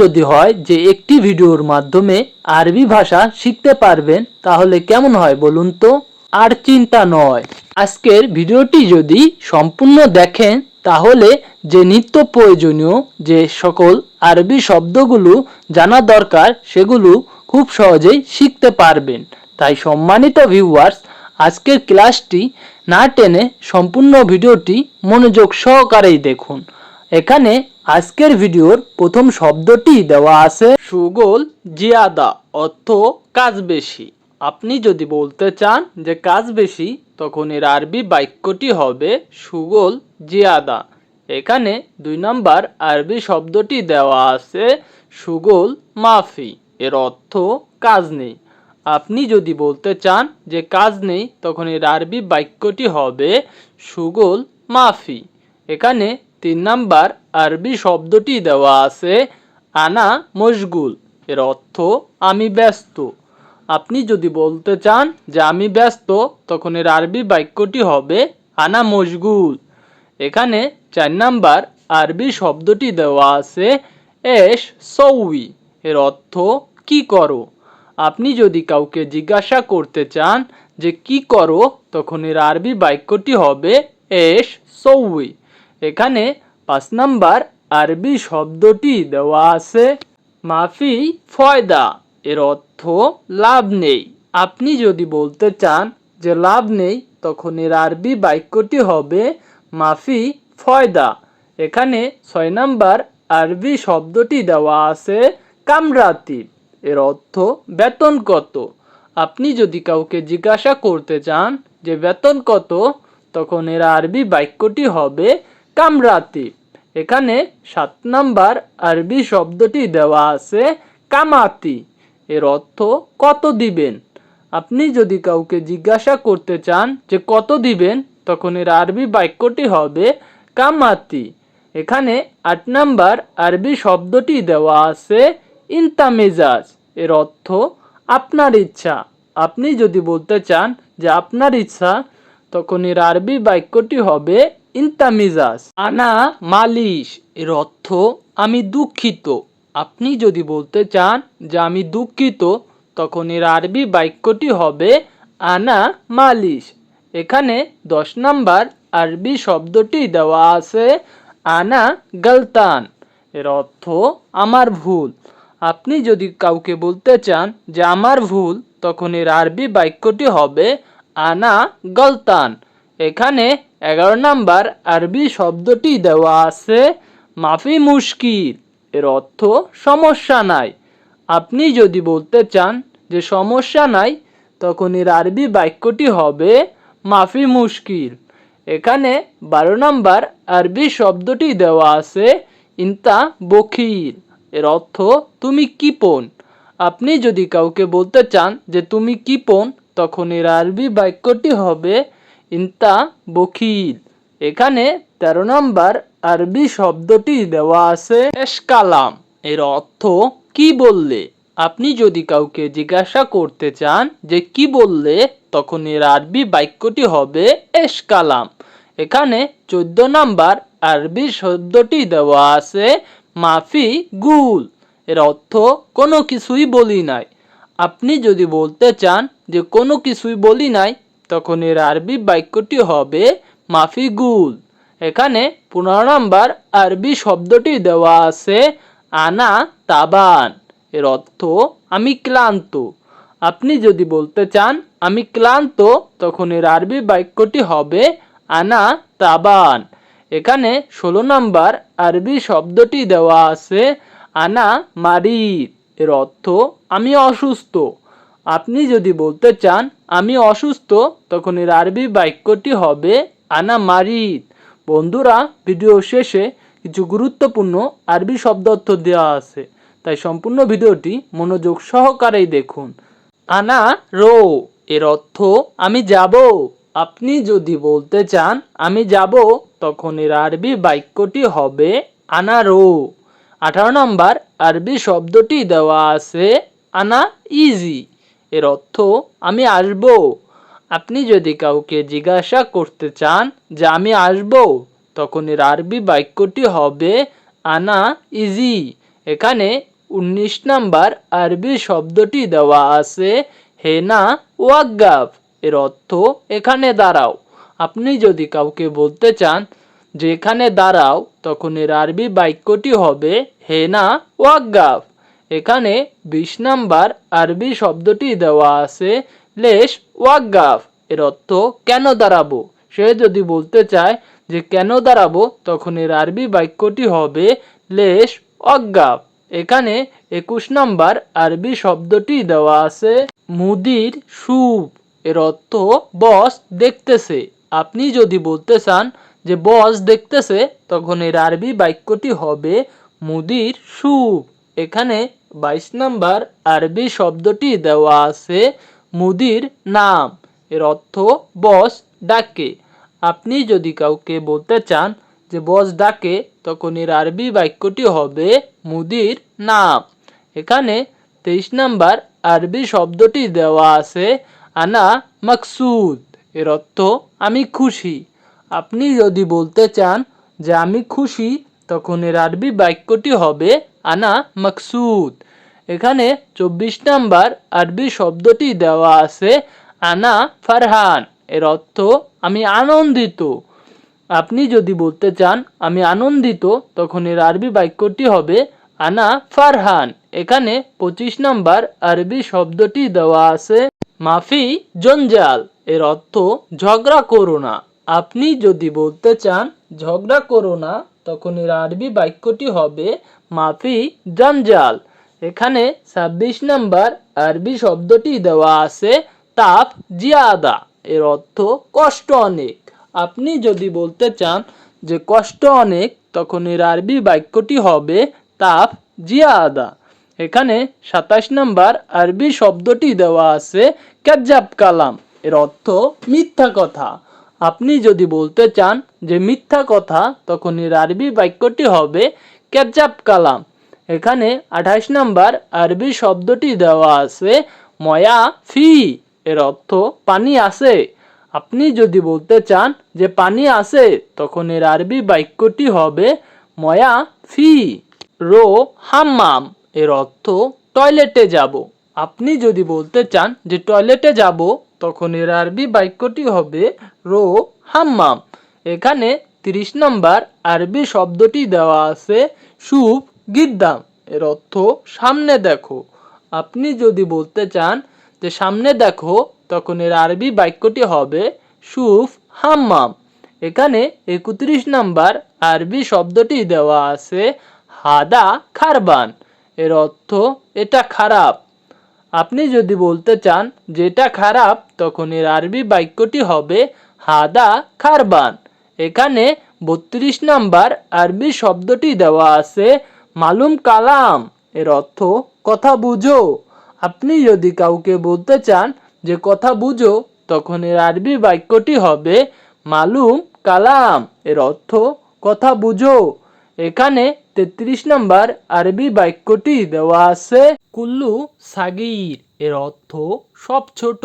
যদি হয় যে একটি ভিডিওর মাধ্যমে আরবি ভাষা শিখতে পারবেন, তাহলে কেমন হয় বলুন তো? আর চিন্তা নয়। আজকের ভিডিওটি যদি সম্পূর্ণ দেখেন, তাহলে যে নিত্য প্রয়োজনীয় যে সকল আরবি শব্দগুলো জানা দরকার, সেগুলো খুব সহজেই শিখতে পারবেন। তাই সম্মানিত ভিউয়ার্স আজকের ক্লাসটি না টেনে সম্পূর্ণ ভিডিওটি মনোযোগ সহকারেই দেখুন। এখানে আজকের ভিডিওর প্রথম শব্দটি দেওয়া আছে সুগোল জিয়াদা, অর্থ কাজ বেশি। আপনি যদি বলতে চান যে কাজ বেশি, তখন এর আরবি বাক্যটি হবে সুগোল জিয়াদা। এখানে দুই নাম্বার আরবি শব্দটি দেওয়া আছে সুগোল মাফি, এর অর্থ কাজ নেই। আপনি যদি বলতে চান যে কাজ নেই, তখন এর আরবি বাক্যটি হবে সুগোল মাফি। এখানে তিন নাম্বার আরবি শব্দটি দেওয়া আছে, আনা মশগুল। এর অর্থ, আমি ব্যস্ত। আপনি যদি বলতে চান যে আমি ব্যস্ত, তখন এর আরবি বাক্যটি হবে, আনা মশগুল। এখানে চার নাম্বার আরবি শব্দটি দেওয়া আছে, এস সৌই। এর অর্থ, কি করো? আপনি যদি কাউকে জিজ্ঞাসা করতে চান যে কি করো, তখন এর আরবি বাক্যটি হবে, এস সৌই। এখানে পাঁচ নাম্বার আরবি শব্দটি দেওয়া আছে। মাফি, ফয়দা, এর অর্থ লাভ নেই। আপনি যদি বলতে চান যে লাভ নেই, তখন এর আরবি বাক্যটি হবে মাফি, ফয়দা। এখানে ছয় নাম্বার আরবি শব্দটি দেওয়া আছে কামরাতি, এর অর্থ বেতন কত। আপনি যদি কাউকে জিজ্ঞাসা করতে চান যে বেতন কত, তখন এর আরবি বাক্যটি হবে কামরাতিব এখানে সাত নাম্বার আরবি শব্দটি দেওয়া আছে কামাতি। এর অর্থ কত দিবেন? আপনি যদি কাউকে জিজ্ঞাসা করতে চান যে কত দিবেন, তখন এর আরবি বাক্যটি হবে কামাতি। এখানে আট নাম্বার আরবি শব্দটি দেওয়া আছে ইনতামেজাজ। এর অর্থ আপনার ইচ্ছা। আপনি যদি বলতে চান যে আপনার ইচ্ছা, তখন এর আরবি বাক্যটি হবে ইনতামিজাজ। আনা মালিশ। এর অর্থ, আমি দুঃখিত। আপনি যদি বলতে চান যে আমি দুঃখিত, তখন এর আরবি বাক্যটি হবে আনা মালিশ। এখানে দশ নাম্বার আরবি শব্দটি দেওয়া আছে, আনা গলতান। এর অর্থ, আমার ভুল। আপনি যদি কাউকে বলতে চান যে আমার ভুল, তখন এর আরবি বাক্যটি হবে আনা গলতান। এখানে এগারো নাম্বার আরবি শব্দটি দেওয়া আছে, মাফি মুশকিল। এর অর্থ, সমস্যা নাই। আপনি যদি বলতে চান যে, সমস্যা নাই, তখন এর আরবি বাক্যটি হবে, মাফি মুশকিল। এখানে বারো নাম্বার আরবি শব্দটি দেওয়া আছে, ইন্তা বখির এর অর্থ, তুমি কিপন আপনি যদি কাউকে বলতে চান যে, তুমি কিপন তখন এর আরবি বাক্যটি হবে ইন্তা বখিল। এখানে তেরো নম্বর আরবি শব্দটি দেওয়া আছে এসকালাম এর অর্থ, কি বললে? আপনি যদি কাউকে জিজ্ঞাসা করতে চান যে কি বললে, তখন এর আরবি বাক্যটি হবে এসকালাম এখানে চোদ্দ নাম্বার আরবি শব্দটি দেওয়া আছে, মাফি গুল। এর অর্থ, কোনো কিছুই বলি নাই। আপনি যদি বলতে চান যে, কোনো কিছুই বলি নাই তখন এর আরবি বাক্যটি হবে মাফিগুল। এখানে পনেরো নম্বর আরবি শব্দটি দেওয়া আছে আনা তাবান। এর অর্থ, আমি ক্লান্ত। আপনি যদি বলতে চান, আমি ক্লান্ত, তখন এর আরবি বাক্যটি হবে আনা তাবান। এখানে ষোলো নম্বর আরবি শব্দটি দেওয়া আছে আনা মারি এর অর্থ, আমি অসুস্থ। আপনি যদি বলতে চান, আমি অসুস্থ তখন এর আরবি বাক্যটি হবে, আনা মারিদ বন্ধুরা, ভিডিও শেষে কিছু গুরুত্বপূর্ণ আরবি শব্দ অর্থ দেওয়া আছে। তাই সম্পূর্ণ ভিডিওটি মনোযোগ সহকারেই দেখুন। আনা রো এর অর্থ, আমি যাব আপনি যদি বলতে চান, আমি যাব তখন এর আরবি বাক্যটি হবে, আনা রো আঠারো নম্বর আরবি শব্দটি দেওয়া আছে, আনা ইজি এর অর্থ, আমি আসব। আপনি যদি কাউকে জিজ্ঞাসা করতে চান যে আমি আসব, তখন এর আরবি বাক্যটি হবে, আনা ইজি। এখানে উনিশ নাম্বার আরবি শব্দটি দেওয়া আছে, হেনা ওয়াগ্গাফ এর অর্থ, এখানে দাঁড়াও। আপনি যদি কাউকে বলতে চান যে এখানে দাঁড়াও, তখন এর আরবি বাক্যটি হবে, হেনা ওয়াগ্গাফ এখানে বিশ নাম্বার আরবি শব্দটি দেওয়া আছে, লেশ ওয়াগ্গাফ। এর অর্থ কেন দাঁড়াবো? সে যদি বলতে চায় যে কেন দাঁড়াবো, তখন এর আরবি বাক্যটি হবে লেশ অজ্ঞাপ এখানে একুশ নাম্বার আরবি শব্দটি দেওয়া আছে, মুদির সুপ। এর অর্থ বস দেখতেছে। আপনি যদি বলতে চান যে বস দেখতেছে, তখন এর আরবি বাক্যটি হবে মুদির সুপ। এখানে বাইশ নাম্বার আরবি শব্দটি দেওয়া আছে মুদির নাম। এর অর্থ বস ডাকে। আপনি যদি কাউকে বলতে চান যে বস ডাকে, তখন এর আরবি বাক্যটি হবে মুদির নাম। এখানে তেইশ নাম্বার আরবি শব্দটি দেওয়া আছে আনা মাকসুদ। এর অর্থ আমি খুশি। আপনি যদি বলতে চান যে আমি খুশি তখন এর আরবি বাক্যটি হবে আনা মাকসুদ। এখানে চব্বিশ নাম্বার আরবি শব্দটি দেওয়া আছে আনা ফারহান। এর অর্থ, আমি আনন্দিত। আপনি যদি বলতে চান, আমি আনন্দিত তখন এর আরবি বাক্যটি হবে আনা ফারহান। এখানে পঁচিশ নাম্বার আরবি শব্দটি দেওয়া আছে মাফি জঞ্জাল। এর অর্থ, ঝগড়া করো না। আপনি যদি বলতে চান, ঝগড়া করো না তখন এর আরবি বাক্যটি হবে, মাফি, জঞ্জাল। এখানে ছাব্বিশ নাম্বার আরবি শব্দটি দেওয়া আছে, তাপ, জিয়াদা। এর অর্থ, কষ্ট অনেক। আপনি যদি বলতে চান যে, কষ্ট অনেক তখন এর আরবি বাক্যটি হবে, তাপ, জিয়াদা। এখানে সাতাশ নাম্বার আরবি শব্দটি দেওয়া আছে ক্যাজাব কালাম। এর অর্থ, মিথ্যা কথা। আপনি যদি বলতে চান যে মিথ্যা কথা তখন এর আরবি বাক্যটি হবে ক্যাজাব কালাম। এখানে আঠাশ নাম্বার আরবি শব্দটি দেওয়া আছে ময়া ফি, এর অর্থ পানি আছে। আপনি যদি বলতে চান যে পানি আছে তখন এর আরবি বাক্যটি হবে ময়া ফি, রো হাম্মাম, এর অর্থ টয়লেটে যাব। আপনি যদি বলতে চান যে টয়লেটে যাব, তখন এর আরবি বাক্যটি হবে রো হাম্মাম। এখানে তিরিশ নম্বর আরবি শব্দটি দেওয়া আছে সুপ গিদ্দাম। এর অর্থ সামনে দেখো। আপনি যদি বলতে চান যে সামনে দেখো, তখন এর আরবি বাক্যটি হবে সুফ হাম্মাম। এখানে একত্রিশ নাম্বার আরবি শব্দটি দেওয়া আছে হাদা খারবান। এর অর্থ এটা খারাপ। আপনি যদি বলতে চান যেটা খারাপ, তখন এর আরবি বাক্যটি হবে, হাদা খারবান। এখানে বত্রিশ নাম্বার আরবি শব্দটি দেওয়া আছে, মালুম কালাম। এর অর্থ, কথা বুঝো। আপনি যদি কাউকে বলতে চান যে কথা বুঝো, তখন এর আরবি বাক্যটি হবে, মালুম কালাম। এর অর্থ, কথা বুঝো। এখানে তেত্রিশ নম্বর আরবি বাক্যটি দেওয়া আছে, কুল্লু সাগির এর অর্থ সব ছোট।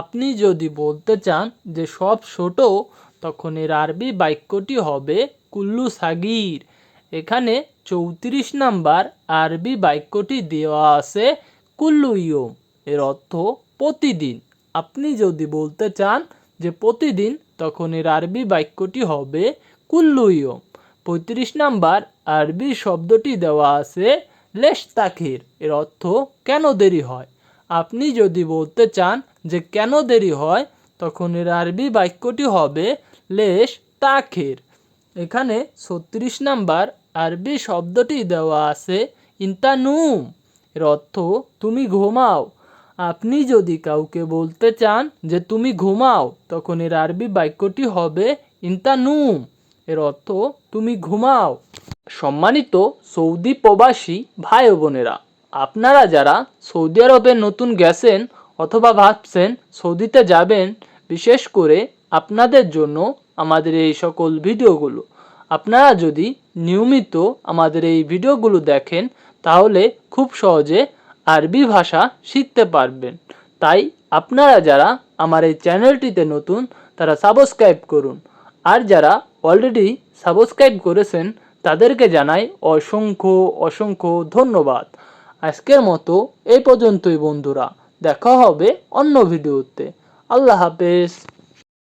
আপনি যদি বলতে চান যে সব ছোট, তখন এর আরবি বাক্যটি হবে, কুল্লু সাগির এখানে চৌত্রিশ নাম্বার আরবি বাক্যটি দেওয়া আছে, কুল্লু ইয়ম এর অর্থ প্রতিদিন। আপনি যদি বলতে চান যে প্রতিদিন, তখন এর আরবি বাক্যটি হবে, কুল্লু ইয়ম পঁয়ত্রিশ নাম্বার আরবি শব্দটি দেওয়া আছে লেশ তাখির এর অর্থ কেন দেরি হয়? আপনি যদি বলতে চান যে কেন দেরি হয়, তখন এর আরবি বাক্যটি হবে লেশ তাখির এখানে ছত্রিশ নাম্বার আরবি শব্দটি দেওয়া আছে ইন্তানুম। এর অর্থ তুমি ঘুমাও। আপনি যদি কাউকে বলতে চান যে তুমি ঘুমাও, তখন এর আরবি বাক্যটি হবে ইন্তানুম। এর অর্থ তুমি ঘুমাও। সম্মানিত সৌদি প্রবাসী ভাই বোনেরা, আপনারা যারা সৌদি আরবে নতুন গেছেন অথবা ভাবছেন সৌদিতে যাবেন, বিশেষ করে আপনাদের জন্য আমাদের এই সকল ভিডিওগুলো। আপনারা যদি নিয়মিত আমাদের এই ভিডিওগুলো দেখেন, তাহলে খুব সহজে আরবি ভাষা শিখতে পারবেন। তাই আপনারা যারা আমার এই চ্যানেলটিতে নতুন, তারা সাবস্ক্রাইব করুন। আর যারা অলরেডি সাবস্ক্রাইব করেছেন, তাদেরকে জানাই অসংখ্য অসংখ্য ধন্যবাদ। আজকের মতো এই পর্যন্তই বন্ধুরা, দেখা হবে অন্য ভিডিওতে। আল্লাহ হাফেজ।